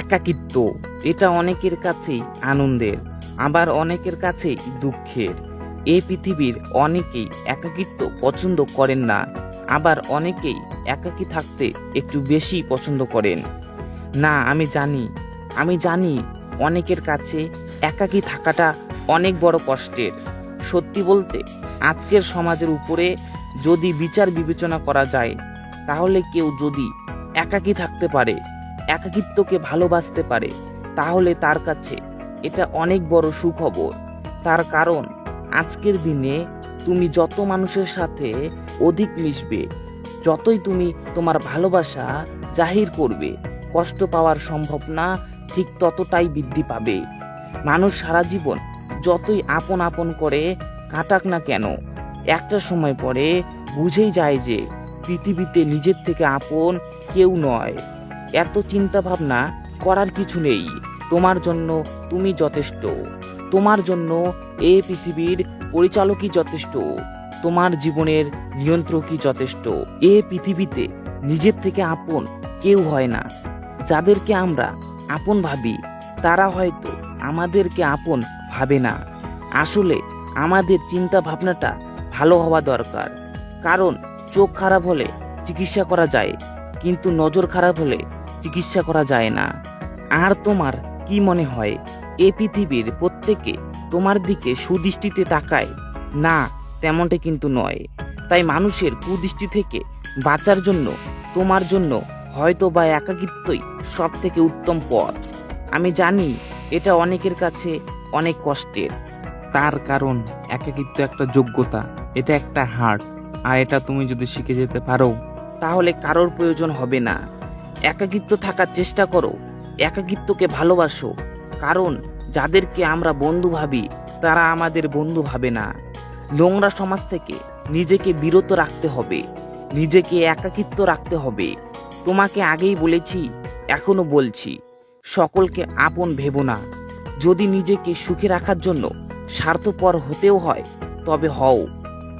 একাকিত্ব, এটা অনেকের কাছেই আনন্দের, আবার অনেকের কাছেই দুঃখের। এই পৃথিবীর অনেকেই একাকিত্ব পছন্দ করেন না, আবার অনেকেই একাকী থাকতে একটু বেশি পছন্দ করেন। না, আমি জানি আমি জানি অনেকের কাছে একাকী থাকাটা অনেক বড় কষ্টের। সত্যি বলতে, আজকের সমাজের উপরে যদি বিচার বিবেচনা করা যায়, তাহলে কেউ যদি একাকী থাকতে পারে একাকিত্বকে ভালোবাসতে পারে, তাহলে তার কাছে এটা অনেক বড় সুখবর। তার কারণ, আজকের দিনে তুমি যত মানুষের সাথে অধিক মিশবে, যতই তুমি তোমার ভালোবাসা জাহির করবে, কষ্ট পাওয়ার সম্ভব না, ঠিক ততটাই বৃদ্ধি পাবে। মানুষ সারা জীবন যতই আপন আপন করে কাটাক না কেন, একটা সময় পরে বুঝেই যায় যে পৃথিবীতে নিজের থেকে আপন কেউ নয়। এত চিন্তা ভাবনা করার কিছু নেই। তোমার জন্য তুমি যথেষ্ট। তোমার জন্য এ পৃথিবীর পরিচালকই যথেষ্ট। তোমার জীবনের নিয়ন্ত্রকই যথেষ্ট। এ পৃথিবীতে নিজের থেকে আপন কেউ হয় না। যাদেরকে আমরা আপন ভাবি, তারা হয়তো আমাদেরকে আপন ভাবে না। আসলে আমাদের চিন্তা ভাবনাটা ভালো হওয়া দরকার। কারণ চোখ খারাপ হলে চিকিৎসা করা যায়, কিন্তু নজর খারাপ হলে চিকিৎসা করা যায় না। আর তোমার কি মনে হয়, এ পৃথিবীর প্রত্যেকে তোমার দিকে সুদৃষ্টিতে তাকায়? না, তেমনটা কিন্তু নয়। তাই মানুষের কুদৃষ্টি থেকে বাঁচার জন্য, তোমার জন্য হয়তো বা একাকিত্বই সব থেকে উত্তম পথ। আমি জানি এটা অনেকের কাছে অনেক কষ্টের। তার কারণ একাকিত্ব একটা যোগ্যতা, এটা একটা হার্ট আর এটা তুমি যদি শিখে যেতে পারো, তাহলে কারোর প্রয়োজন হবে না। একাকিত্ব থাকার চেষ্টা করো। একাকিত্বকে ভালোবাসো। কারণ, যাদেরকে আমরা বন্ধু ভাবি, তারা আমাদের বন্ধু ভাবে না। নোংরা সমাজ থেকে নিজেকে বিরত রাখতে হবে। নিজেকে একাকিত্ব রাখতে হবে। তোমাকে আগেই বলেছি, এখনও বলছি, সকলকে আপন ভেবো না। যদি নিজেকে সুখে রাখার জন্য স্বার্থপর হতেও হয়, তবে হও।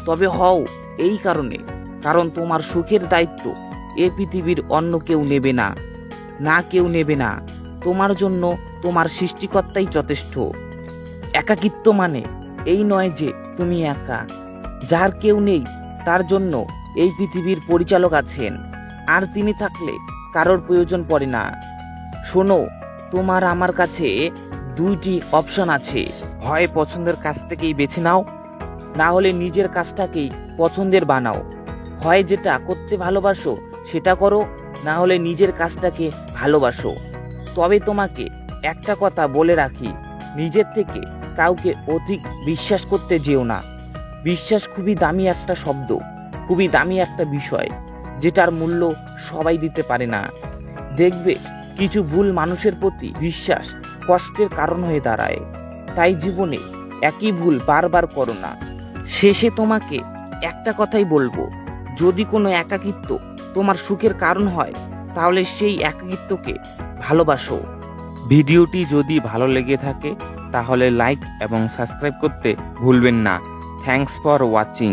তবে হও এই কারণে। কারণ তোমার সুখের দায়িত্ব এ পৃথিবীর অন্য কেউ নেবে না না কেউ নেবে না। তোমার জন্য তোমার সৃষ্টিকর্তাই যথেষ্ট। একাকিত্ব মানে এই নয় যে তুমি একা। যার কেউ নেই, তার জন্য এই পৃথিবীর পরিচালক আছেন। আর তিনি থাকলে কারোর প্রয়োজন পড়ে না। শোনো, তোমার আমার কাছে দুইটি অপশন আছে। হয় পছন্দের কাছ থেকেই বেছে নাও, না হলে নিজের কাজটাকেই পছন্দের বানাও। হয় যেটা করতে ভালোবাসো সেটা করো না হলে নিজের কাজটাকে ভালোবাসো। তবে তোমাকে একটা কথা বলে রাখি, নিজের থেকে কাউকে অধিক বিশ্বাস করতে যেও না। বিশ্বাস খুবই দামি একটা শব্দ, খুবই দামি একটা বিষয়, যেটার মূল্য সবাই দিতে পারে না। দেখবে, কিছু ভুল মানুষের প্রতি বিশ্বাস কষ্টের কারণ হয়ে দাঁড়ায়। তাই জীবনে একই ভুল বারবার করো না। শেষে তোমাকে একটা কথাই বলব যদি কোনো একাকিত্ব তোমার সুখের কারণ হয়, তাহলে সেই একাকিত্বকে ভালোবাসো। ভিডিওটি যদি ভালো লেগে থাকে, তাহলে লাইক এবং সাবস্ক্রাইব করতে ভুলবেন না। Thanks for watching.